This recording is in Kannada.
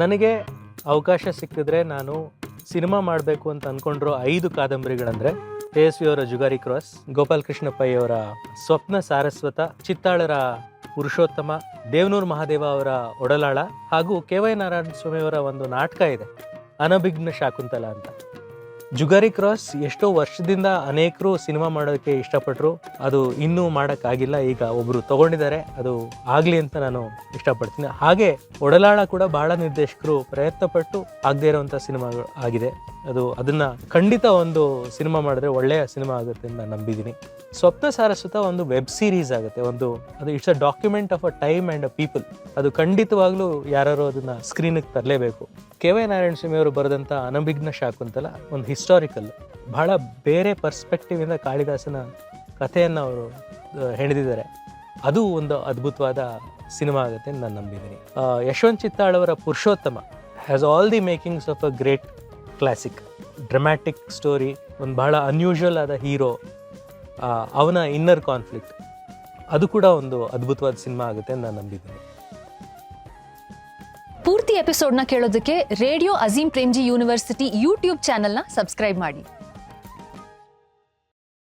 ನನಗೆ ಅವಕಾಶ ಸಿಕ್ಕಿದ್ರೆ ನಾನು ಸಿನಿಮಾ ಮಾಡಬೇಕು ಅಂತ ಅಂದ್ಕೊಂಡಿರೋ ಐದು ಕಾದಂಬರಿಗಳಂದರೆ ತೇಜಸ್ವಿಯವರ ಜುಗಾರಿ ಕ್ರಾಸ್, ಗೋಪಾಲ್ ಕೃಷ್ಣಪ್ಪಯ್ಯವರ ಸ್ವಪ್ನ ಸಾರಸ್ವತ, ಚಿತ್ತಾಳರ ಪುರುಷೋತ್ತಮ, ದೇವನೂರು ಮಹಾದೇವ ಅವರ ಒಡಲಾಳ ಹಾಗೂ ಕೆ ವೈ ನಾರಾಯಣ ಸ್ವಾಮಿಯವರ ಒಂದು ನಾಟಕ ಇದೆ, ಅನಭಿಘ್ನ ಶಾಕುಂತಲ ಅಂತ. ಜುಗಾರಿ ಕ್ರಾಸ್ ಎಷ್ಟೋ ವರ್ಷದಿಂದ ಅನೇಕರು ಸಿನಿಮಾ ಮಾಡೋದಕ್ಕೆ ಇಷ್ಟಪಟ್ಟರು ಅದು ಇನ್ನೂ ಮಾಡೋಕ್ಕಾಗಿಲ್ಲ. ಈಗ ಒಬ್ಬರು ತಗೊಂಡಿದ್ದಾರೆ, ಅದು ಆಗಲಿ ಅಂತ ನಾನು ಇಷ್ಟಪಡ್ತೀನಿ. ಹಾಗೆ ಒಡಲಾಳ ಕೂಡ ಭಾಳ ನಿರ್ದೇಶಕರು ಪ್ರಯತ್ನ ಪಟ್ಟು ಆಗದೇ ಇರುವಂಥ ಸಿನಿಮಾಗಳು ಆಗಿದೆ. ಅದು ಅದನ್ನು ಖಂಡಿತ ಒಂದು ಸಿನಿಮಾ ಮಾಡಿದ್ರೆ ಒಳ್ಳೆಯ ಸಿನಿಮಾ ಆಗುತ್ತೆ ಅಂತ ನಾನು ನಂಬಿದ್ದೀನಿ. ಸ್ವಪ್ನ ಸಾರಸ್ವತ ಒಂದು ವೆಬ್ ಸೀರೀಸ್ ಆಗುತ್ತೆ. ಒಂದು, ಅದು it's a document of a time and a people. ಅದು ಖಂಡಿತವಾಗ್ಲೂ ಯಾರು ಅದನ್ನು ಸ್ಕ್ರೀನಿಗೆ ತರಲೇಬೇಕು. ಕೆ ವೈ ನಾರಾಯಣ ಸ್ವಾಮಿ ಅವರು ಬರೆದಂಥ ಅನಭಿಘ್ನ ಶಾಕುಂತಲ ಒಂದು ಹಿಸ್ಟಾರಿಕಲ್ ಬಹಳ ಬೇರೆ ಪರ್ಸ್ಪೆಕ್ಟಿವ್ ಇಂದ ಕಾಳಿದಾಸನ ಕಥೆಯನ್ನು ಅವರು ಹೆಣೆದಿದ್ದಾರೆ. ಅದು ಒಂದು ಅದ್ಭುತವಾದ ಸಿನಿಮಾ ಆಗುತ್ತೆ ನಾನು ನಂಬಿದ್ದೀನಿ. ಯಶವಂತ್ ಚಿತ್ತಾಳ್ ಅವರ Purushottama has all the makings of a great classic dramatic story ಒಂದು ಬಹಳ ಅನ್ಯೂಶುವಲ್ ಆದ ಹೀರೋ ಅವನ ಇನ್ನರ್ ಕಾನ್ಫ್ಲಿಕ್ಟ್ ಅದು ಕೂಡ ಒಂದು ಅದ್ಭುತವಾದ ಸಿನಿಮಾ ಆಗುತ್ತೆ ನಾನು ನಂಬಿದ್ದೀನಿ. ಪೂರ್ತಿ ಎಪಿಸೋಡ್ನ ಕೇಳೋದಕ್ಕೆ radio Azim Premji university YouTube ಚಾನೆಲ್ನ ಸಬ್ಸ್ಕ್ರೈಬ್ ಮಾಡಿ.